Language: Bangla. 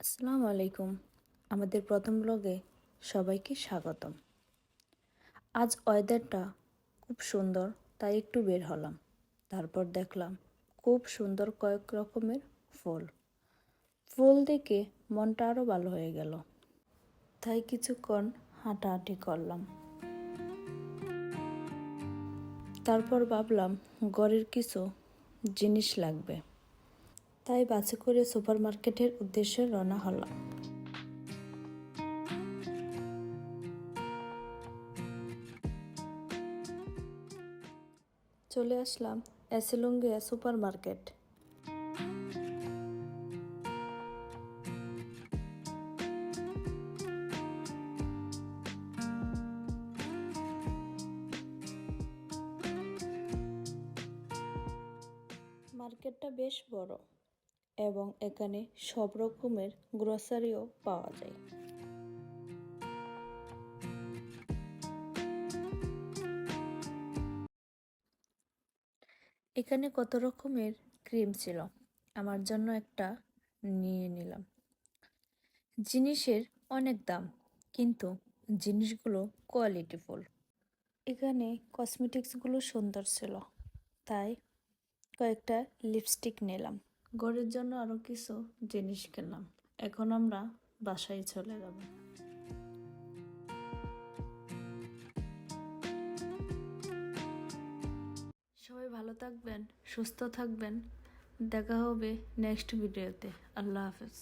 আসসালামু আলাইকুম। আমাদের প্রথম ব্লগে সবাইকে স্বাগতম। আজ ওয়েদারটা খুব সুন্দর, তাই একটু বের হলাম। তারপর দেখলাম খুব সুন্দর কয়েক রকমের ফুল। ফুল দেখে মনটা আরও ভালো হয়ে গেল। তাই কিছুক্ষণ হাঁটাহাঁটি করলাম। তারপর ভাবলাম ঘরের কিছু জিনিস লাগবে। তাই বাসে করে সুপার মার্কেটের উদ্দেশ্যে রওনা হলাম। চলে আসলাম এসেলুঙ্গিয়া সুপার মার্কেট মার্কেটটা বেশ বড়। এবং এখানে সব রকমের গ্রসারিও পাওয়া যায়। এখানে কত রকমের ক্রিম ছিল? আমার জন্য একটা নিয়ে নিলাম। জিনিসের অনেক দাম, কিন্তু জিনিসগুলো কোয়ালিটিফুল এখানে কসমেটিক্সগুলো সুন্দর ছিল, তাই কয়েকটা লিপস্টিক নিলাম। ঘরের জন্য আরও কিছু জিনিস কিনলাম। এখন আমরা বাসায় চলে যাব। সবাই ভালো থাকবেন, সুস্থ থাকবেন। দেখা হবে নেক্সট ভিডিওতে আল্লাহ হাফেজ।